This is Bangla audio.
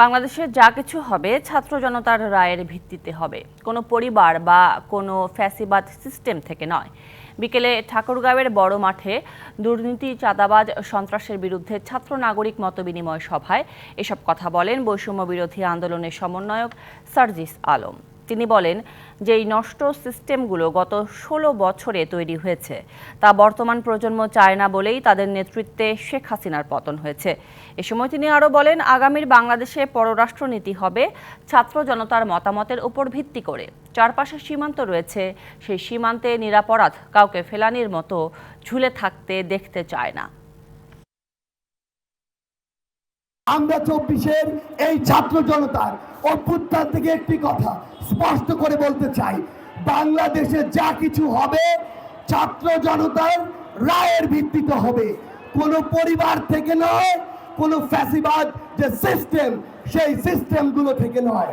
বাংলাদেশে যা কিছু হবে, ছাত্র জনতার রায়ের ভিত্তিতে হবে। কোনো পরিবার বা কোনো ফ্যাসিবাদ সিস্টেম থেকে নয়। বিকেলে ঠাকুরগাঁওয়ের বড় মাঠে দুর্নীতি, চাঁদাবাজ, সন্ত্রাসের বিরুদ্ধে ছাত্র নাগরিক মতবিনিময় সভায় এসব কথা বলেন বৈষম্য বিরোধী আন্দোলনের সমন্বয়ক সার্জিস আলম। তিনি বলেন যে এই নষ্ট সিস্টেমগুলো গত ষোলো বছরে তৈরি হয়েছে। তা বর্তমান প্রজন্ম চায় না বলেই তাদের নেতৃত্বে শেখ হাসিনার পতন হয়েছে। এ সময় তিনি আরও বলেন, আগামীর বাংলাদেশে পররাষ্ট্রনীতি হবে ছাত্র জনতার মতামতের উপর ভিত্তি করে। চারপাশে সীমান্ত রয়েছে, সেই সীমান্তে নিরাপরাধ কাউকে ফেলানির মতো ঝুলে থাকতে দেখতে চায় না। আমরা চব্বিশের এই ছাত্র জনতার অভ্যুত্থান থেকে একটি কথা স্পষ্ট করে বলতে চাই। বাংলাদেশে যা কিছু হবে, ছাত্র জনতার রায়ের ভিত্তিতে হবে। কোনো পরিবার থেকে নয়, কোনো ফ্যাসিবাদ যে সিস্টেম সেই সিস্টেমগুলো থেকে নয়।